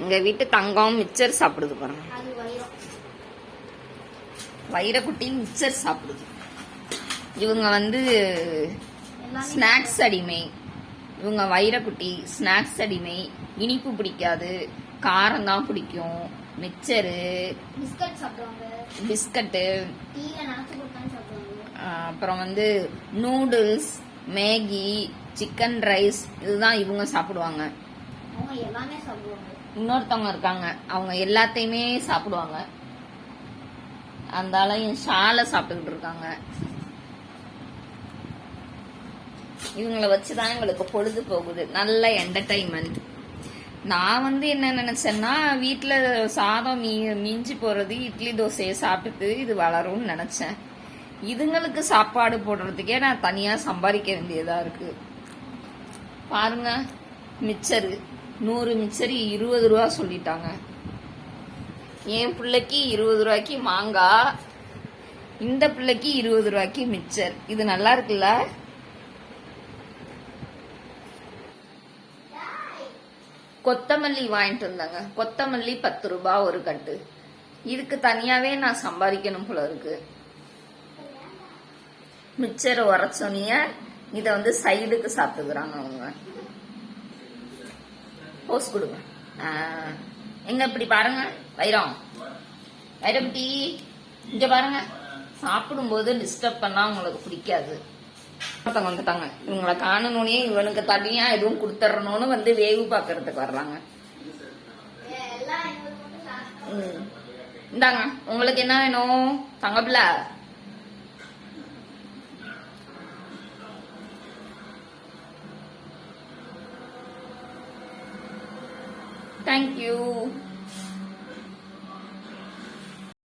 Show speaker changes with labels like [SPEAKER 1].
[SPEAKER 1] எங்க வீட்டு தங்கம் மிச்சர் சாப்பிடுது பாருங்க. வைரக்குட்டி மிச்சர் சாப்பிடுது. இவங்க வந்து ஸ்நாக்ஸ் அடிமை. இவங்க வைரக்குட்டி ஸ்நாக்ஸ் அடிமை. இனிப்பு பிடிக்காது. காரம் தான் பிடிக்கும். மிச்சரு.
[SPEAKER 2] பிஸ்கட் சாப்பிடுவாங்க.
[SPEAKER 1] பிஸ்கட்டு. அப்புறம் வந்து நூடுல்ஸ் மேகி சிக்கன் ரைஸ் இதுதான் இவங்க சாப்பிடுவாங்க.
[SPEAKER 2] அவங்க எல்லாமே சாப்பிடுவாங்க.
[SPEAKER 1] இன்னொருத்தவங்க இருக்காங்க. அவங்க எல்லாத்தையுமே சாப்பிடுவாங்க. அந்த என் ஷாலை சாப்பிட்டுக்கிட்டு இருக்காங்க. இவங்களை வச்சுதான் எங்களுக்கு பொழுது போகுது. நல்ல என்டர்டைன்மெண்ட் நான் வந்து என்ன நினைச்சேன்னா வீட்டில் சாதம் மீ மிஞ்சி போறது இட்லி தோசையை சாப்பிட்டுட்டு இது வளரும்னு நினைச்சேன். இதுங்களுக்கு சாப்பாடு போடுறதுக்கே நான் தனியா சம்பாதிக்க வேண்டியதா இருக்கு. பாருங்க மிச்சரு. நூறு மிக்சரி இருபது ரூபா சொல்லிட்டாங்க. என் பிள்ளைக்கு இருபது ரூபாய்க்கு மாங்காய் இந்த பிள்ளைக்கு இருபது ரூபாய்க்கு மிச்சர் இது நல்லா இருக்குல்ல? கொத்தமல்லி வாங்கிட்டு வந்தாங்க. கொத்தமல்லி பத்து ரூபா ஒரு கட்டு. இதுக்கு தனியாவே நான் சம்பாதிக்கணும் போல இருக்கு. மிச்சரை உரைச்சோனிய இத வந்து சைடுக்கு சாப்பிட்டுக்கிறாங்க அவங்க. போஸ் கொடுங்க. எங்க இப்படி பாருங்க? வைரம். வைரம் டீ இங்க பாருங்க. சாப்பிடும்போது டிஸ்டர்ப் பண்ணா உங்களுக்கு பிடிக்காது. ஒருத்தவங்க வந்துட்டாங்க. இவங்களை காணணுனே இவனுக்கு தனியா எதுவும் கொடுத்துறணும்னு வந்து வேவு பாக்குறதுக்கு வர்றாங்க. ம். இந்தாங்க உங்களுக்கு என்ன வேணும்? Thank you.